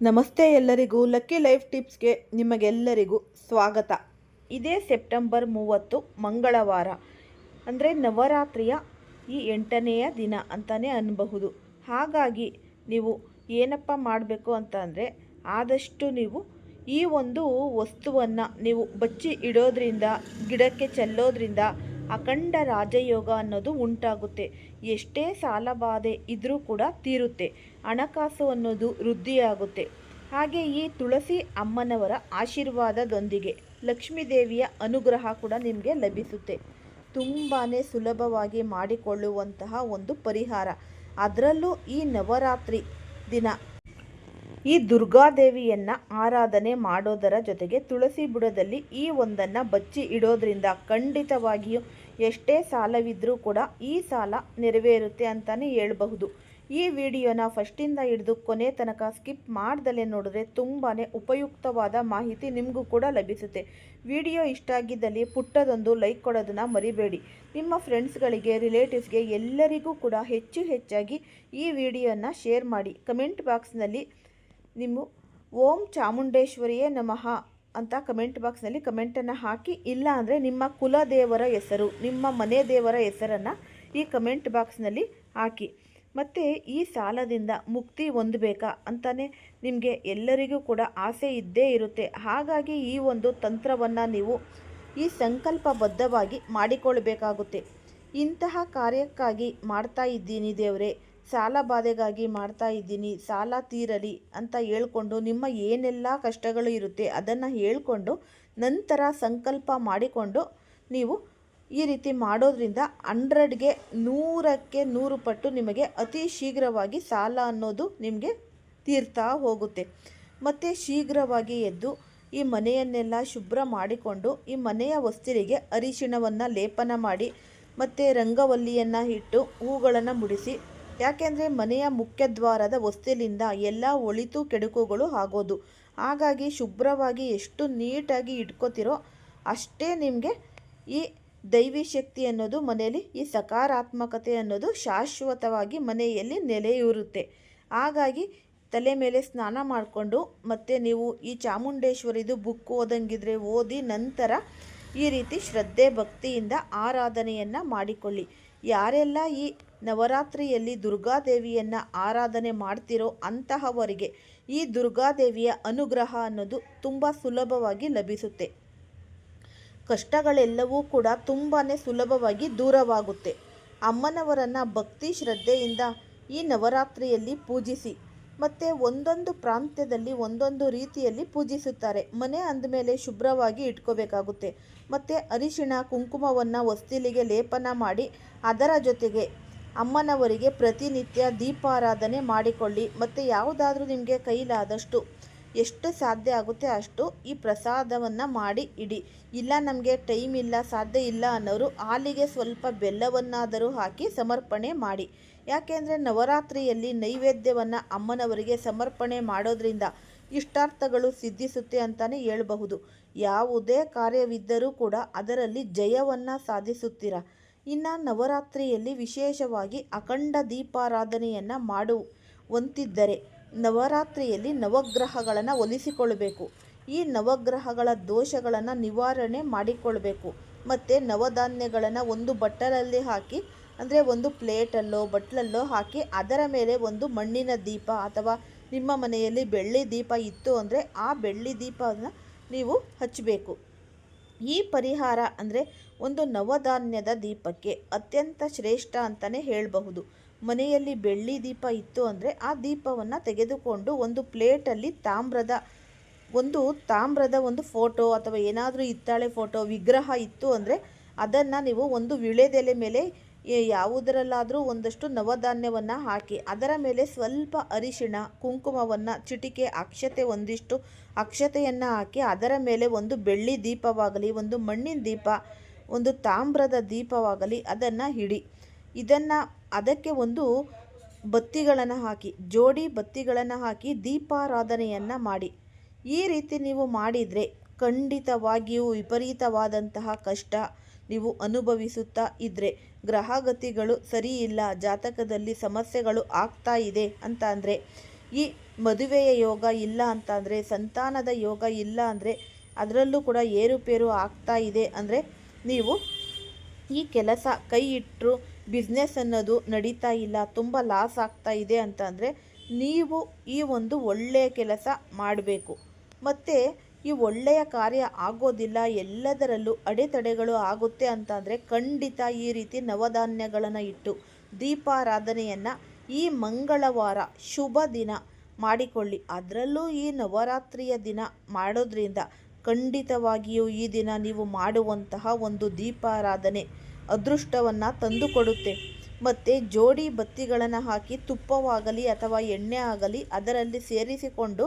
ನಮಸ್ತೆ ಎಲ್ಲರಿಗೂ lucky life ಟಿಪ್ಸ್ಗೆ ನಿಮಗೆಲ್ಲರಿಗೂ ಸ್ವಾಗತ. ಇದೇ ಸೆಪ್ಟೆಂಬರ್ ಮೂವತ್ತು, ಮಂಗಳವಾರ. ಅಂದರೆ ನವರಾತ್ರಿಯ ಈ ಎಂಟನೆಯ ದಿನ ಅಂತಲೇ ಅನ್ನಬಹುದು ಹಾಗಾಗಿ ನೀವು ಏನಪ್ಪ ಮಾಡಬೇಕು ಅಂತ ಅಂದರೆ ಆದಷ್ಟು ನೀವು ಈ ಒಂದು ವಸ್ತುವನ್ನು ನೀವು ಬಚ್ಚಿ ಇಡೋದ್ರಿಂದ, ಗಿಡಕ್ಕೆ ಚೆಲ್ಲೋದ್ರಿಂದ ಅಖಂಡ ರಾಜಯೋಗ ಅನ್ನೋದು ಉಂಟಾಗುತ್ತೆ. ಎಷ್ಟೇ ಸಾಲ ಬಾಧೆ ಇದ್ರೂ ಕೂಡ ತೀರುತ್ತೆ. ಹಣಕಾಸು ಅನ್ನೋದು ವೃದ್ಧಿಯಾಗುತ್ತೆ. ಹಾಗೆ ಈ ತುಳಸಿ ಅಮ್ಮನವರ ಆಶೀರ್ವಾದದೊಂದಿಗೆ ಲಕ್ಷ್ಮೀ ದೇವಿಯ ಅನುಗ್ರಹ ಕೂಡ ನಿಮಗೆ ಲಭಿಸುತ್ತೆ. ತುಂಬಾ ಸುಲಭವಾಗಿ ಮಾಡಿಕೊಳ್ಳುವಂತಹ ಒಂದು ಪರಿಹಾರ. ಅದರಲ್ಲೂ ಈ ನವರಾತ್ರಿ ದಿನ ಈ ದುರ್ಗಾದೇವಿಯನ್ನು ಆರಾಧನೆ ಮಾಡೋದರ ಜೊತೆಗೆ ತುಳಸಿ ಬುಡದಲ್ಲಿ ಈ ಒಂದನ್ನು ಬಚ್ಚಿ ಇಡೋದ್ರಿಂದ ಖಂಡಿತವಾಗಿಯೂ ಎಷ್ಟೇ ಸಾಲವಿದ್ದರೂ ಕೂಡ ಈ ಸಾಲ ನೆರವೇರುತ್ತೆ ಅಂತಲೇ ಹೇಳಬಹುದು. ಈ ವಿಡಿಯೋನ ಫಸ್ಟಿಂದ ಹಿಡಿದು ಕೊನೆ ತನಕ ಸ್ಕಿಪ್ ಮಾಡ್ದಲೇ ನೋಡಿದ್ರೆ ತುಂಬಾ ಉಪಯುಕ್ತವಾದ ಮಾಹಿತಿ ನಿಮಗೂ ಕೂಡ ಲಭಿಸುತ್ತೆ. ವಿಡಿಯೋ ಇಷ್ಟ ಆಗಿದ್ದಲ್ಲಿ ಪುಟ್ಟದೊಂದು ಲೈಕ್ ಕೊಡೋದನ್ನು ಮರಿಬೇಡಿ. ನಿಮ್ಮ ಫ್ರೆಂಡ್ಸ್ಗಳಿಗೆ, ರಿಲೇಟಿವ್ಸ್ಗೆ ಎಲ್ಲರಿಗೂ ಕೂಡ ಹೆಚ್ಚು ಹೆಚ್ಚಾಗಿ ಈ ವಿಡಿಯೋನ ಶೇರ್ ಮಾಡಿ. ಕಮೆಂಟ್ ಬಾಕ್ಸ್ನಲ್ಲಿ ನೀವು ಓಂ ಚಾಮುಂಡೇಶ್ವರಿಯೇ ನಮಃ ಅಂತ ಕಮೆಂಟ್ ಬಾಕ್ಸ್ನಲ್ಲಿ ಕಮೆಂಟನ್ನು ಹಾಕಿ, ಇಲ್ಲ ಅಂದರೆ ನಿಮ್ಮ ಕುಲದೇವರ ಹೆಸರು, ನಿಮ್ಮ ಮನೆ ದೇವರ ಹೆಸರನ್ನು ಈ ಕಮೆಂಟ್ ಬಾಕ್ಸ್ನಲ್ಲಿ ಹಾಕಿ. ಮತ್ತು ಈ ಸಾಲದಿಂದ ಮುಕ್ತಿ ಹೊಂದಬೇಕಾ ಅಂತಲೇ ನಿಮಗೆ ಎಲ್ಲರಿಗೂ ಕೂಡ ಆಸೆ ಇದ್ದೇ ಇರುತ್ತೆ. ಹಾಗಾಗಿ ಈ ಒಂದು ತಂತ್ರವನ್ನು ನೀವು ಈ ಸಂಕಲ್ಪಬದ್ಧವಾಗಿ ಮಾಡಿಕೊಳ್ಬೇಕಾಗುತ್ತೆ. ಇಂತಹ ಕಾರ್ಯಕ್ಕಾಗಿ ಮಾಡ್ತಾ ಇದ್ದೀನಿ ದೇವರೇ. ಸಾಲ ಬಾಧೆಗಾಗಿ ಮಾಡ್ತಾ ಇದ್ದೀನಿ, ಸಾಲ ತೀರಲಿ ಅಂತ ಹೇಳ್ಕೊಂಡು ನಿಮ್ಮ ಏನೆಲ್ಲ ಕಷ್ಟಗಳು ಇರುತ್ತೆ ಅದನ್ನು ಹೇಳಿಕೊಂಡು ನಂತರ ಸಂಕಲ್ಪ ಮಾಡಿಕೊಂಡು ನೀವು ಈ ರೀತಿ ಮಾಡೋದ್ರಿಂದ ಹಂಡ್ರೆಡ್ಗೆ ನೂರಕ್ಕೆ ನೂರು ಪಟ್ಟು ನಿಮಗೆ ಅತಿ ಶೀಘ್ರವಾಗಿ ಸಾಲ ಅನ್ನೋದು ನಿಮಗೆ ತೀರ್ತಾ ಹೋಗುತ್ತೆ. ಮತ್ತು ಶೀಘ್ರವಾಗಿ ಎದ್ದು ಈ ಮನೆಯನ್ನೆಲ್ಲ ಶುಭ್ರ ಮಾಡಿಕೊಂಡು ಈ ಮನೆಯ ವಸ್ತುರಿಗೆ ಅರಿಶಿಣವನ್ನು ಲೇಪನ ಮಾಡಿ ಮತ್ತು ರಂಗವಲ್ಲಿಯನ್ನು ಇಟ್ಟು ಹೂಗಳನ್ನು ಮುಡಿಸಿ ಯಾಕೆಂದರೆ ಮನೆಯ ಮುಖ್ಯದ್ವಾರದ ವಸ್ತುಲಿಂದ ಎಲ್ಲ ಒಳಿತು ಕೆಡುಕುಗಳು ಆಗೋದು. ಹಾಗಾಗಿ ಶುಭ್ರವಾಗಿ ಎಷ್ಟು ನೀಟಾಗಿ ಇಟ್ಕೋತಿರೋ ಅಷ್ಟೇ ನಿಮಗೆ ಈ ದೈವಿ ಶಕ್ತಿ ಅನ್ನೋದು ಮನೆಯಲ್ಲಿ, ಈ ಸಕಾರಾತ್ಮಕತೆ ಅನ್ನೋದು ಶಾಶ್ವತವಾಗಿ ಮನೆಯಲ್ಲಿ ನೆಲೆಯೂರುತ್ತೆ. ಹಾಗಾಗಿ ತಲೆ ಮೇಲೆ ಸ್ನಾನ ಮಾಡಿಕೊಂಡು ಮತ್ತು ನೀವು ಈ ಚಾಮುಂಡೇಶ್ವರಿದು ಬುಕ್ ಓದಂಗಿದ್ರೆ ಓದಿ ನಂತರ ಈ ರೀತಿ ಶ್ರದ್ಧೆ, ಭಕ್ತಿಯಿಂದ ಆರಾಧನೆಯನ್ನು ಮಾಡಿಕೊಳ್ಳಿ. ಯಾರೆಲ್ಲ ಈ ನವರಾತ್ರಿಯಲ್ಲಿ ದುರ್ಗಾದೇವಿಯನ್ನು ಆರಾಧನೆ ಮಾಡ್ತಿರೋ ಅಂತಹವರಿಗೆ ಈ ದುರ್ಗಾದೇವಿಯ ಅನುಗ್ರಹ ಅನ್ನೋದು ತುಂಬ ಸುಲಭವಾಗಿ ಲಭಿಸುತ್ತೆ. ಕಷ್ಟಗಳೆಲ್ಲವೂ ಕೂಡ ತುಂಬಾ ಸುಲಭವಾಗಿ ದೂರವಾಗುತ್ತೆ. ಅಮ್ಮನವರನ್ನು ಭಕ್ತಿ, ಶ್ರದ್ಧೆಯಿಂದ ಈ ನವರಾತ್ರಿಯಲ್ಲಿ ಪೂಜಿಸಿ. ಮತ್ತು ಒಂದೊಂದು ಪ್ರಾಂತ್ಯದಲ್ಲಿ ಒಂದೊಂದು ರೀತಿಯಲ್ಲಿ ಪೂಜಿಸುತ್ತಾರೆ. ಮನೆ ಅಂದಮೇಲೆ ಶುಭ್ರವಾಗಿ ಇಟ್ಕೋಬೇಕಾಗುತ್ತೆ. ಮತ್ತು ಅರಿಶಿಣ, ಕುಂಕುಮವನ್ನು ಹೊಸ್ತಿಲಿಗೆ ಲೇಪನ ಮಾಡಿ, ಅದರ ಜೊತೆಗೆ ಅಮ್ಮನವರಿಗೆ ಪ್ರತಿನಿತ್ಯ ದೀಪಾರಾಧನೆ ಮಾಡಿಕೊಳ್ಳಿ. ಮತ್ತು ಯಾವುದಾದ್ರೂ ನಿಮಗೆ ಕೈಲಾದಷ್ಟು ಎಷ್ಟು ಸಾಧ್ಯ ಆಗುತ್ತೆ ಅಷ್ಟು ಈ ಪ್ರಸಾದವನ್ನು ಮಾಡಿ ಇಡಿ. ಇಲ್ಲ ನಮಗೆ ಟೈಮ್ ಇಲ್ಲ, ಸಾಧ್ಯ ಇಲ್ಲ ಅನ್ನೋರು ಹಾಲಿಗೆ ಸ್ವಲ್ಪ ಬೆಲ್ಲವನ್ನಾದರೂ ಹಾಕಿ ಸಮರ್ಪಣೆ ಮಾಡಿ. ಯಾಕೆಂದರೆ ನವರಾತ್ರಿಯಲ್ಲಿ ನೈವೇದ್ಯವನ್ನು ಅಮ್ಮನವರಿಗೆ ಸಮರ್ಪಣೆ ಮಾಡೋದ್ರಿಂದ ಇಷ್ಟಾರ್ಥಗಳು ಸಿದ್ಧಿಸುತ್ತೆ ಅಂತಲೇ ಹೇಳಬಹುದು. ಯಾವುದೇ ಕಾರ್ಯವಿದ್ದರೂ ಕೂಡ ಅದರಲ್ಲಿ ಜಯವನ್ನು ಸಾಧಿಸುತ್ತೀರ? ಇನ್ನು ನವರಾತ್ರಿಯಲ್ಲಿ ವಿಶೇಷವಾಗಿ ಅಖಂಡ ದೀಪಾರಾಧನೆಯನ್ನು ಮಾಡುವಂತಿದ್ದರೆ ನವರಾತ್ರಿಯಲ್ಲಿ ನವಗ್ರಹಗಳನ್ನು ಒಲಿಸಿಕೊಳ್ಳಬೇಕು. ಈ ನವಗ್ರಹಗಳ ದೋಷಗಳನ್ನು ನಿವಾರಣೆ ಮಾಡಿಕೊಳ್ಬೇಕು ಮತ್ತು ನವಧಾನ್ಯಗಳನ್ನು ಒಂದು ಬಟ್ಟಲಲ್ಲಿ ಹಾಕಿ, ಅಂದರೆ ಒಂದು ಪ್ಲೇಟಲ್ಲೋ, ಬಟ್ಲಲ್ಲೋ ಹಾಕಿ, ಅದರ ಮೇಲೆ ಒಂದು ಮಣ್ಣಿನ ದೀಪ ಅಥವಾ ನಿಮ್ಮ ಮನೆಯಲ್ಲಿ ಬೆಳ್ಳಿ ದೀಪ ಇತ್ತು ಅಂದರೆ ಆ ಬೆಳ್ಳಿ ದೀಪವನ್ನು ನೀವು ಹಚ್ಚಬೇಕು ಈ ಪರಿಹಾರ ಅಂದರೆ ಒಂದು ನವಧಾನ್ಯದ ದೀಪಕ್ಕೆ ಅತ್ಯಂತ ಶ್ರೇಷ್ಠ ಅಂತಲೇ ಹೇಳಬಹುದು. ಮನೆಯಲ್ಲಿ ಬೆಳ್ಳಿ ದೀಪ ಇತ್ತು ಅಂದರೆ ಆ ದೀಪವನ್ನು ತೆಗೆದುಕೊಂಡು ಒಂದು ಪ್ಲೇಟಲ್ಲಿ ತಾಮ್ರದ, ಒಂದು ತಾಮ್ರದ ಒಂದು ಫೋಟೋ ಅಥವಾ ಏನಾದರೂ ಹಿತ್ತಾಳೆ ಫೋಟೋ, ವಿಗ್ರಹ ಇತ್ತು ಅಂದರೆ ಅದನ್ನು ನೀವು ಒಂದು ವಿಳೆದೆಲೆ ಮೇಲೆ ಯಾವುದರಲ್ಲಾದರೂ ಒಂದಷ್ಟು ನವಧಾನ್ಯವನ್ನು ಹಾಕಿ, ಅದರ ಮೇಲೆ ಸ್ವಲ್ಪ ಅರಿಶಿಣ, ಕುಂಕುಮವನ್ನು, ಚಿಟಿಕೆ, ಅಕ್ಷತೆ ಒಂದಿಷ್ಟು ಅಕ್ಷತೆಯನ್ನು ಹಾಕಿ, ಅದರ ಮೇಲೆ ಒಂದು ಬೆಳ್ಳಿ ದೀಪವಾಗಲಿ, ಒಂದು ಮಣ್ಣಿನ ದೀಪ, ಒಂದು ತಾಮ್ರದ ದೀಪವಾಗಲಿ ಅದನ್ನು ಹಿಡಿ. ಇದನ್ನು ಅದಕ್ಕೆ ಒಂದು ಬತ್ತಿಗಳನ್ನು ಹಾಕಿ, ಜೋಡಿ ಬತ್ತಿಗಳನ್ನು ಹಾಕಿ ದೀಪಾರಾಧನೆಯನ್ನು ಮಾಡಿ. ಈ ರೀತಿ ನೀವು ಮಾಡಿದರೆ ಖಂಡಿತವಾಗಿಯೂ ವಿಪರೀತವಾದಂತಹ ಕಷ್ಟ ನೀವು ಅನುಭವಿಸುತ್ತಾ ಇದ್ದರೆ ಗ್ರಹಗತಿಗಳು ಸರಿ ಇಲ್ಲ ಜಾತಕದಲ್ಲಿ ಸಮಸ್ಯೆಗಳು ಆಗ್ತಾ ಇದೆ ಅಂತ ಅಂದರೆ, ಈ ಮದುವೆಯ ಯೋಗ ಇಲ್ಲ ಅಂತ ಅಂದರೆ, ಸಂತಾನದ ಯೋಗ ಇಲ್ಲ ಅಂದರೆ ಅದರಲ್ಲೂ ಕೂಡ ಏರುಪೇರು ಆಗ್ತಾ ಇದೆ ಅಂದರೆ, ನೀವು ಈ ಕೆಲಸ ಕೈ ಇಟ್ಟರು ಬಿಸ್ನೆಸ್ ಅನ್ನೋದು ನಡೀತಾ ಇಲ್ಲ, ತುಂಬ ಲಾಸ್ ಆಗ್ತಾ ಇದೆ ಅಂತಂದರೆ ನೀವು ಈ ಒಂದು ಒಳ್ಳೆಯ ಕೆಲಸ ಮಾಡಬೇಕು. ಮತ್ತು ಈ ಒಳ್ಳೆಯ ಕಾರ್ಯ ಆಗೋದಿಲ್ಲ, ಎಲ್ಲದರಲ್ಲೂ ಅಡೆತಡೆಗಳು ಆಗುತ್ತೆ ಅಂತಂದರೆ ಖಂಡಿತ ಈ ರೀತಿ ನವಧಾನ್ಯಗಳನ್ನು ಇಟ್ಟು ದೀಪಾರಾಧನೆಯನ್ನು ಈ ಮಂಗಳವಾರ ಶುಭ ದಿನ ಮಾಡಿಕೊಳ್ಳಿ. ಅದರಲ್ಲೂ ಈ ನವರಾತ್ರಿಯ ದಿನ ಮಾಡೋದ್ರಿಂದ ಖಂಡಿತವಾಗಿಯೂ ಈ ದಿನ ನೀವು ಮಾಡುವಂತಹ ಒಂದು ದೀಪಾರಾಧನೆ ಅದೃಷ್ಟವನ್ನು ತಂದುಕೊಡುತ್ತೆ. ಮತ್ತು ಜೋಡಿ ಬತ್ತಿಗಳನ್ನು ಹಾಕಿ ತುಪ್ಪವಾಗಲಿ ಅಥವಾ ಎಣ್ಣೆ ಆಗಲಿ ಅದರಲ್ಲಿ ಸೇರಿಸಿಕೊಂಡು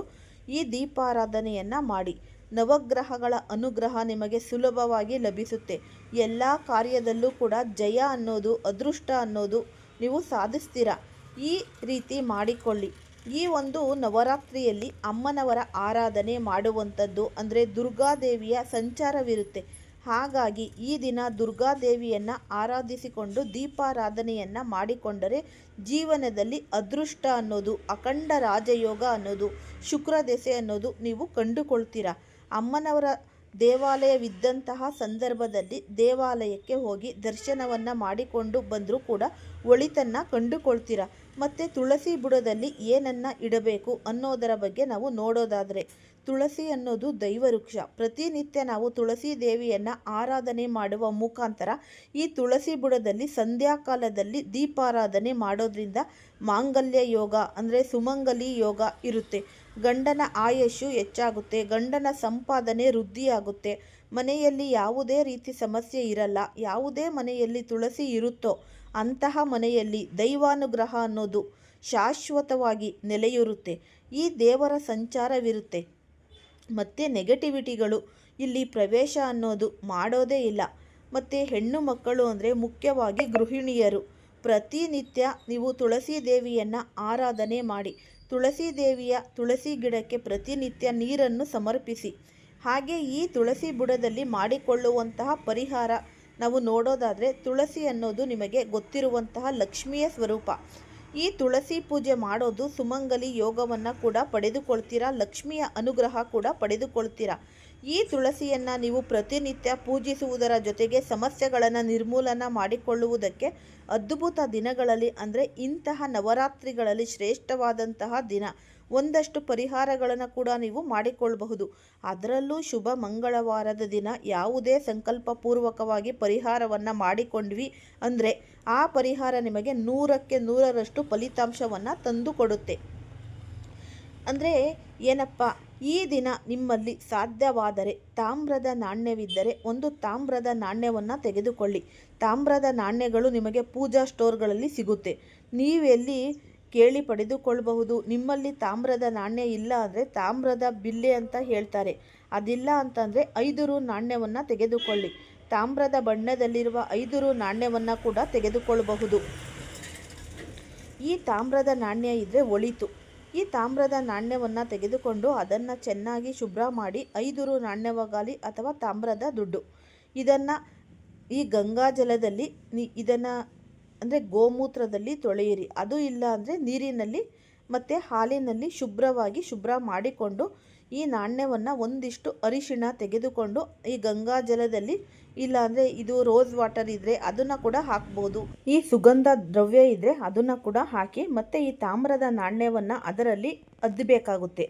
ಈ ದೀಪಾರಾಧನೆಯನ್ನು ಮಾಡಿ. ನವಗ್ರಹಗಳ ಅನುಗ್ರಹ ನಿಮಗೆ ಸುಲಭವಾಗಿ ಲಭಿಸುತ್ತೆ. ಎಲ್ಲ ಕಾರ್ಯದಲ್ಲೂ ಕೂಡ ಜಯ ಅನ್ನೋದು, ಅದೃಷ್ಟ ಅನ್ನೋದು ನೀವು ಸಾಧಿಸ್ತೀರ? ಈ ರೀತಿ ಮಾಡಿಕೊಳ್ಳಿ. ಈ ಒಂದು ನವರಾತ್ರಿಯಲ್ಲಿ ಅಮ್ಮನವರ ಆರಾಧನೆ ಮಾಡುವಂಥದ್ದು ಅಂದರೆ ದುರ್ಗಾದೇವಿಯ ಸಂಚಾರವಿರುತ್ತೆ. ಹಾಗಾಗಿ ಈ ದಿನ ದುರ್ಗಾದೇವಿಯನ್ನು ಆರಾಧಿಸಿಕೊಂಡು ದೀಪಾರಾಧನೆಯನ್ನು ಮಾಡಿಕೊಂಡರೆ ಜೀವನದಲ್ಲಿ ಅದೃಷ್ಟ ಅನ್ನೋದು, ಅಖಂಡ ರಾಜಯೋಗ ಅನ್ನೋದು, ಶುಕ್ರ ದೆಸೆ ಅನ್ನೋದು ನೀವು ಕಂಡುಕೊಳ್ತೀರಾ? ಅಮ್ಮನವರ ದೇವಾಲಯವಿದ್ದಂತಹ ಸಂದರ್ಭದಲ್ಲಿ ದೇವಾಲಯಕ್ಕೆ ಹೋಗಿ ದರ್ಶನವನ್ನು ಮಾಡಿಕೊಂಡು ಬಂದರೂ ಕೂಡ ಒಳಿತನ್ನು ಕಂಡುಕೊಳ್ತೀರ? ಮತ್ತು ತುಳಸಿ ಬುಡದಲ್ಲಿ ಏನನ್ನು ಇಡಬೇಕು ಅನ್ನೋದರ ಬಗ್ಗೆ ನಾವು ನೋಡೋದಾದರೆ, ತುಳಸಿ ಅನ್ನೋದು ದೈವವೃಕ್ಷ. ಪ್ರತಿನಿತ್ಯ ನಾವು ತುಳಸಿ ದೇವಿಯನ್ನು ಆರಾಧನೆ ಮಾಡುವ ಮುಖಾಂತರ ಈ ತುಳಸಿ ಬುಡದಲ್ಲಿ ಸಂಧ್ಯಾಕಾಲದಲ್ಲಿ ದೀಪಾರಾಧನೆ ಮಾಡೋದ್ರಿಂದ ಮಾಂಗಲ್ಯ ಯೋಗ ಅಂದರೆ ಸುಮಂಗಲಿ ಯೋಗ ಇರುತ್ತೆ. ಗಂಡನ ಆಯಸ್ಸು ಹೆಚ್ಚಾಗುತ್ತೆ, ಗಂಡನ ಸಂಪಾದನೆ ವೃದ್ಧಿಯಾಗುತ್ತೆ. ಮನೆಯಲ್ಲಿ ಯಾವುದೇ ರೀತಿ ಸಮಸ್ಯೆ ಇರಲ್ಲ, ಯಾವುದೇ ಮನೆಯಲ್ಲಿ ತುಳಸಿ ಇರುತ್ತೋ ಅಂತಹ ಮನೆಯಲ್ಲಿ ದೈವಾನುಗ್ರಹ ಅನ್ನೋದು ಶಾಶ್ವತವಾಗಿ ನೆಲೆಯೂರುತ್ತೆ, ಈ ದೇವರ ಸಂಚಾರವಿರುತ್ತೆ. ಮತ್ತು ನೆಗೆಟಿವಿಟಿಗಳು, ಇಲ್ಲಿ ಪ್ರವೇಶ ಅನ್ನೋದು ಮಾಡೋದೇ ಇಲ್ಲ. ಮತ್ತು ಹೆಣ್ಣು ಮಕ್ಕಳು ಅಂದರೆ ಮುಖ್ಯವಾಗಿ ಗೃಹಿಣಿಯರು. ಪ್ರತಿನಿತ್ಯ ನೀವು ತುಳಸಿ ದೇವಿಯನ್ನು ಆರಾಧನೆ ಮಾಡಿ ತುಳಸಿ ದೇವಿಯ ತುಳಸಿ ಗಿಡಕ್ಕೆ ಪ್ರತಿನಿತ್ಯ ನೀರನ್ನು ಸಮರ್ಪಿಸಿ. ಹಾಗೆ ಈ ತುಳಸಿ ಬುಡದಲ್ಲಿ ಮಾಡಿಕೊಳ್ಳುವಂತಹ ಪರಿಹಾರ ನಾವು ನೋಡೋದಾದರೆ ತುಳಸಿ ಅನ್ನೋದು ನಿಮಗೆ ಗೊತ್ತಿರುವಂತಹ ಲಕ್ಷ್ಮಿಯ ಸ್ವರೂಪ. ಈ ತುಳಸಿ ಪೂಜೆ ಮಾಡೋದು ಸುಮಂಗಲಿ ಯೋಗವನ್ನು ಕೂಡ ಪಡೆದುಕೊಳ್ತೀರಾ, ಲಕ್ಷ್ಮಿಯ ಅನುಗ್ರಹ ಕೂಡ ಪಡೆದುಕೊಳ್ತೀರಾ? ಈ ತುಳಸಿಯನ್ನು ನೀವು ಪ್ರತಿನಿತ್ಯ ಪೂಜಿಸುವುದರ ಜೊತೆಗೆ ಸಮಸ್ಯೆಗಳನ್ನು ನಿರ್ಮೂಲನ ಮಾಡಿಕೊಳ್ಳುವುದಕ್ಕೆ ಅದ್ಭುತ ದಿನಗಳಲ್ಲಿ ಅಂದರೆ ಇಂತಹ ನವರಾತ್ರಿಗಳಲ್ಲಿ ಶ್ರೇಷ್ಠವಾದಂತಹ ದಿನ. ಒಂದಷ್ಟು ಪರಿಹಾರಗಳನ್ನು ಕೂಡ ನೀವು ಮಾಡಿಕೊಳ್ಳಬಹುದು ಅದರಲ್ಲೂ ಶುಭ ಮಂಗಳವಾರದ ದಿನ. ಯಾವುದೇ ಸಂಕಲ್ಪಪೂರ್ವಕವಾಗಿ ಪರಿಹಾರವನ್ನು ಮಾಡಿಕೊಂಡ್ವಿ ಅಂದರೆ ಆ ಪರಿಹಾರ ನಿಮಗೆ ನೂರಕ್ಕೆ ನೂರರಷ್ಟು ಫಲಿತಾಂಶವನ್ನು ತಂದುಕೊಡುತ್ತೆ. ಅಂದರೆ ಏನಪ್ಪ, ಈ ದಿನ ನಿಮ್ಮಲ್ಲಿ ಸಾಧ್ಯವಾದರೆ ತಾಮ್ರದ ನಾಣ್ಯವಿದ್ದರೆ ಒಂದು ತಾಮ್ರದ ನಾಣ್ಯವನ್ನು ತೆಗೆದುಕೊಳ್ಳಿ. ತಾಮ್ರದ ನಾಣ್ಯಗಳು ನಿಮಗೆ ಪೂಜಾ ಸ್ಟೋರ್ಗಳಲ್ಲಿ ಸಿಗುತ್ತೆ. ನೀವೆಲ್ಲಿ ಕೇಳಿ ಪಡೆದುಕೊಳ್ಳಬಹುದು, ನಿಮ್ಮಲ್ಲಿ ತಾಮ್ರದ ನಾಣ್ಯ ಇಲ್ಲ ಅಂದರೆ ತಾಮ್ರದ ಬಿಲ್ಲೆ ಅಂತ ಹೇಳ್ತಾರೆ. ಅದಿಲ್ಲ ಅಂತಂದರೆ ಐದು ರು ನಾಣ್ಯವನ್ನು ತೆಗೆದುಕೊಳ್ಳಿ. ತಾಮ್ರದ ಬಣ್ಣದಲ್ಲಿರುವ ಐದು ರು ನಾಣ್ಯವನ್ನು ಕೂಡ ತೆಗೆದುಕೊಳ್ಳಬಹುದು. ಈ ತಾಮ್ರದ ನಾಣ್ಯ ಇದ್ದರೆ ಒಳಿತು. ಈ ತಾಮ್ರದ ನಾಣ್ಯವನ್ನು ತೆಗೆದುಕೊಂಡು ಅದನ್ನು ಚೆನ್ನಾಗಿ ಶುಭ್ರ ಮಾಡಿ ಐದು ರು ನಾಣ್ಯವಾಗಲಿ ಅಥವಾ ತಾಮ್ರದ ದುಡ್ಡು. ಇದನ್ನು ಈ ಗಂಗಾಜಲದಲ್ಲಿ ಇದನ್ನು ಅಂದರೆ ಗೋಮೂತ್ರದಲ್ಲಿ ತೊಳೆಯಿರಿ. ಅದು ಇಲ್ಲ ಅಂದರೆ ನೀರಿನಲ್ಲಿ ಮತ್ತು ಹಾಲಿನಲ್ಲಿ ಶುಭ್ರವಾಗಿ ಶುಭ್ರ ಮಾಡಿಕೊಂಡು ಈ ನಾಣ್ಯವನ್ನು ಒಂದಿಷ್ಟು ಅರಿಶಿಣ ತೆಗೆದುಕೊಂಡು ಈ ಗಂಗಾ ಇಲ್ಲ ಅಂದ್ರೆ ಇದು ರೋಸ್ ವಾಟರ್ ಇದ್ದರೆ ಅದನ್ನು ಕೂಡ ಹಾಕ್ಬೋದು. ಈ ಸುಗಂಧ ದ್ರವ್ಯ ಇದ್ದರೆ ಅದನ್ನು ಕೂಡ ಹಾಕಿ ಮತ್ತೆ ಈ ತಾಮ್ರದ ನಾಣ್ಯವನ್ನು ಅದರಲ್ಲಿ ಅದ್ದಬೇಕಾಗುತ್ತೆ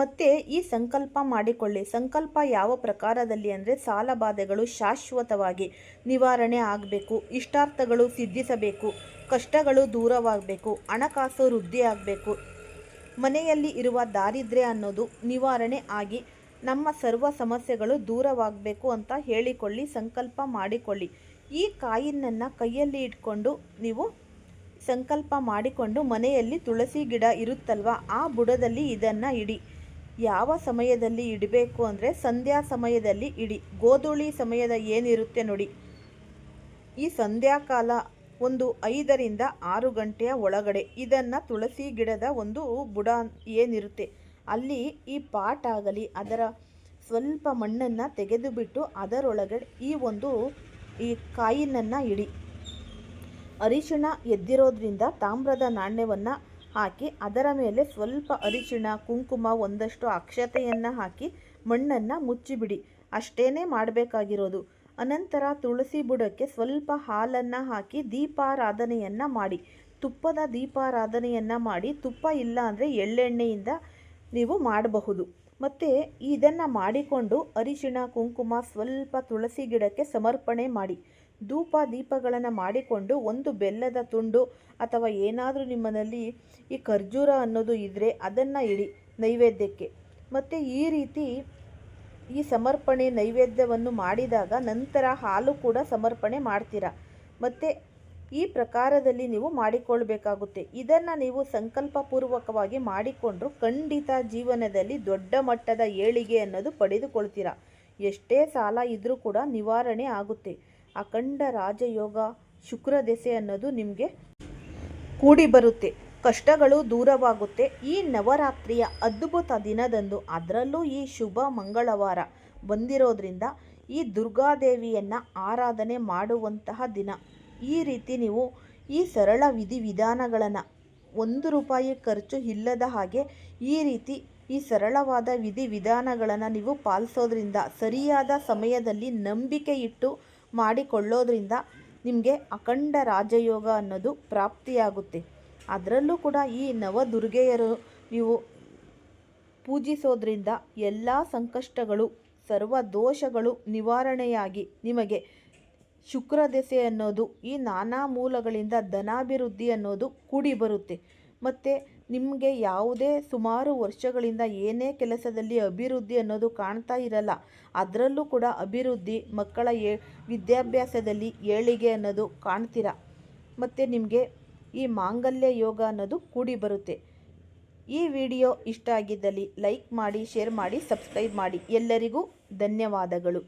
ಮತ್ತೆ ಈ ಸಂಕಲ್ಪ ಮಾಡಿಕೊಳ್ಳಿ. ಸಂಕಲ್ಪ ಯಾವ ಪ್ರಕಾರದಲ್ಲಿ ಅಂದರೆ ಸಾಲಬಾಧೆಗಳು ಶಾಶ್ವತವಾಗಿ ನಿವಾರಣೆ ಆಗಬೇಕು, ಇಷ್ಟಾರ್ಥಗಳು ಸಿದ್ಧಿಸಬೇಕು, ಕಷ್ಟಗಳು ದೂರವಾಗಬೇಕು, ಹಣಕಾಸು ವೃದ್ಧಿಯಾಗಬೇಕು ಮನೆಯಲ್ಲಿ ಇರುವ ದಾರಿದ್ರ್ಯ ಅನ್ನೋದು ನಿವಾರಣೆ ಆಗಿ ನಮ್ಮ ಸರ್ವ ಸಮಸ್ಯೆಗಳು ದೂರವಾಗಬೇಕು ಅಂತ ಹೇಳಿಕೊಳ್ಳಿ, ಸಂಕಲ್ಪ ಮಾಡಿಕೊಳ್ಳಿ. ಈ ಕಾಯಿನನ್ನು ಕೈಯಲ್ಲಿ ಇಟ್ಕೊಂಡು ನೀವು ಸಂಕಲ್ಪ ಮಾಡಿಕೊಂಡು ಮನೆಯಲ್ಲಿ ತುಳಸಿ ಗಿಡ ಇರುತ್ತಲ್ವ, ಆ ಬುಡದಲ್ಲಿ ಇದನ್ನು ಇಡಿ. ಯಾವ ಸಮಯದಲ್ಲಿ ಇಡಬೇಕು ಅಂದರೆ ಸಂಧ್ಯಾ ಸಮಯದಲ್ಲಿ ಇಡಿ. ಗೋಧೂಳಿ ಸಮಯದ ಏನಿರುತ್ತೆ ನೋಡಿ. ಈ ಸಂಧ್ಯಾಕಾಲ ಒಂದು ಐದರಿಂದ ಆರು ಗಂಟೆಯ ಒಳಗಡೆ ಇದನ್ನು ತುಳಸಿ ಗಿಡದ ಒಂದು ಬುಡ ಏನಿರುತ್ತೆ ಅಲ್ಲಿ ಈ ಪಾಟ್ ಆಗಲಿ ಅದರ ಸ್ವಲ್ಪ ಮಣ್ಣನ್ನು ತೆಗೆದುಬಿಟ್ಟು ಅದರೊಳಗಡೆ ಈ ಒಂದು ಈ ಕಾಯಿನನ್ನು ಇಡಿ. ಅರಿಶಿಣ ಎದ್ದಿರೋದ್ರಿಂದ ತಾಮ್ರದ ನಾಣ್ಯವನ್ನು ಹಾಕಿ ಅದರ ಮೇಲೆ ಸ್ವಲ್ಪ ಅರಿಶಿಣ, ಕುಂಕುಮ ಒಂದಷ್ಟು ಅಕ್ಷತೆಯನ್ನು ಹಾಕಿ ಮಣ್ಣನ್ನು ಮುಚ್ಚಿಬಿಡಿ. ಅಷ್ಟೇ ಮಾಡಬೇಕಾಗಿರೋದು. ಅನಂತರ ತುಳಸಿ ಬುಡಕ್ಕೆ ಸ್ವಲ್ಪ ಹಾಲನ್ನು ಹಾಕಿ ದೀಪಾರಾಧನೆಯನ್ನು ಮಾಡಿ. ತುಪ್ಪದ ದೀಪಾರಾಧನೆಯನ್ನು ಮಾಡಿ. ತುಪ್ಪ ಇಲ್ಲ ಅಂದರೆ ಎಳ್ಳೆಣ್ಣೆಯಿಂದ ನೀವು ಮಾಡಬಹುದು. ಮತ್ತು ಇದನ್ನು ಮಾಡಿಕೊಂಡು ಅರಿಶಿಣ, ಕುಂಕುಮ ಸ್ವಲ್ಪ ತುಳಸಿ ಗಿಡಕ್ಕೆ ಸಮರ್ಪಣೆ ಮಾಡಿ. ಧೂಪ ದೀಪಗಳನ್ನು ಮಾಡಿಕೊಂಡು ಒಂದು ಬೆಲ್ಲದ ತುಂಡು ಅಥವಾ ಏನಾದರೂ ನಿಮ್ಮನಲ್ಲಿ ಈ ಖರ್ಜೂರ ಅನ್ನೋದು ಇದ್ದರೆ ಅದನ್ನು ಇಡಿ ನೈವೇದ್ಯಕ್ಕೆ. ಮತ್ತು ಈ ರೀತಿ ಈ ಸಮರ್ಪಣೆ ನೈವೇದ್ಯವನ್ನು ಮಾಡಿದಾಗ ನಂತರ ಹಾಲು ಕೂಡ ಸಮರ್ಪಣೆ ಮಾಡ್ತೀರಾ. ಮತ್ತು ಈ ಪ್ರಕಾರದಲ್ಲಿ ನೀವು ಮಾಡಿಕೊಳ್ಳಬೇಕಾಗುತ್ತೆ. ಇದನ್ನು ನೀವು ಸಂಕಲ್ಪಪೂರ್ವಕವಾಗಿ ಮಾಡಿಕೊಂಡ್ರು ಖಂಡಿತ ಜೀವನದಲ್ಲಿ ದೊಡ್ಡ ಮಟ್ಟದ ಏಳಿಗೆ ಅನ್ನೋದು ಪಡೆದುಕೊಳ್ತೀರಾ. ಎಷ್ಟೇ ಸಾಲ ಇದ್ದರೂ ಕೂಡ ನಿವಾರಣೆ ಆಗುತ್ತೆ. ಅಖಂಡ ರಾಜಯೋಗ ಶುಕ್ರ ದೆಸೆ ಅನ್ನೋದು ನಿಮಗೆ ಕೂಡಿ ಬರುತ್ತೆ. ಕಷ್ಟಗಳು ದೂರವಾಗುತ್ತೆ. ಈ ನವರಾತ್ರಿಯ ಅದ್ಭುತ ದಿನದಂದು ಅದರಲ್ಲೂ ಈ ಶುಭ ಮಂಗಳವಾರ ಬಂದಿರೋದ್ರಿಂದ ಈ ದುರ್ಗಾದೇವಿಯನ್ನು ಆರಾಧನೆ ಮಾಡುವಂತಹ ದಿನ. ಈ ರೀತಿ ನೀವು ಈ ಸರಳ ವಿಧಿವಿಧಾನಗಳನ್ನು ಒಂದು ರೂಪಾಯಿ ಖರ್ಚು ಇಲ್ಲದ ಹಾಗೆ ಈ ರೀತಿ ಈ ಸರಳವಾದ ವಿಧಿವಿಧಾನಗಳನ್ನು ನೀವು ಪಾಲಿಸೋದ್ರಿಂದ, ಸರಿಯಾದ ಸಮಯದಲ್ಲಿ ನಂಬಿಕೆ ಇಟ್ಟು ಮಾಡಿಕೊಳ್ಳೋದ್ರಿಂದ ನಿಮಗೆ ಅಖಂಡ ರಾಜಯೋಗ ಅನ್ನೋದು ಪ್ರಾಪ್ತಿಯಾಗುತ್ತೆ. ಅದರಲ್ಲೂ ಕೂಡ ಈ ನವದುರ್ಗೆಯರು ನೀವು ಪೂಜಿಸೋದ್ರಿಂದ ಎಲ್ಲ ಸಂಕಷ್ಟಗಳು, ಸರ್ವ ದೋಷಗಳು ನಿವಾರಣೆಯಾಗಿ ನಿಮಗೆ ಶುಕ್ರ ದೆಸೆ ಅನ್ನೋದು, ಈ ನಾನಾ ಮೂಲಗಳಿಂದ ಧನಾಭಿವೃದ್ಧಿ ಅನ್ನೋದು ಕೂಡಿ ಬರುತ್ತೆ ಮತ್ತು ನಿಮಗೆ ಯಾವುದೇ ಸುಮಾರು ವರ್ಷಗಳಿಂದ ಏನೇ ಕೆಲಸದಲ್ಲಿ ಅಭಿವೃದ್ಧಿ ಅನ್ನೋದು ಕಾಣ್ತಾ ಇರಲ್ಲ, ಅದರಲ್ಲೂ ಕೂಡ ಅಭಿವೃದ್ಧಿ ಮಕ್ಕಳ ಏ, ವಿದ್ಯಾಭ್ಯಾಸದಲ್ಲಿ ಏಳಿಗೆ ಅನ್ನೋದು ಕಾಣ್ತೀರ? ಮತ್ತು ನಿಮಗೆ ಈ ಮಾಂಗಲ್ಯ ಯೋಗ ಅನ್ನೋದು ಕೂಡಿ ಬರುತ್ತೆ ಈ ವಿಡಿಯೋ ಇಷ್ಟ ಆಗಿದ್ದಲ್ಲಿ ಲೈಕ್ ಮಾಡಿ, ಶೇರ್ ಮಾಡಿ, ಸಬ್ಸ್ಕ್ರೈಬ್ ಮಾಡಿ. ಎಲ್ಲರಿಗೂ ಧನ್ಯವಾದಗಳು.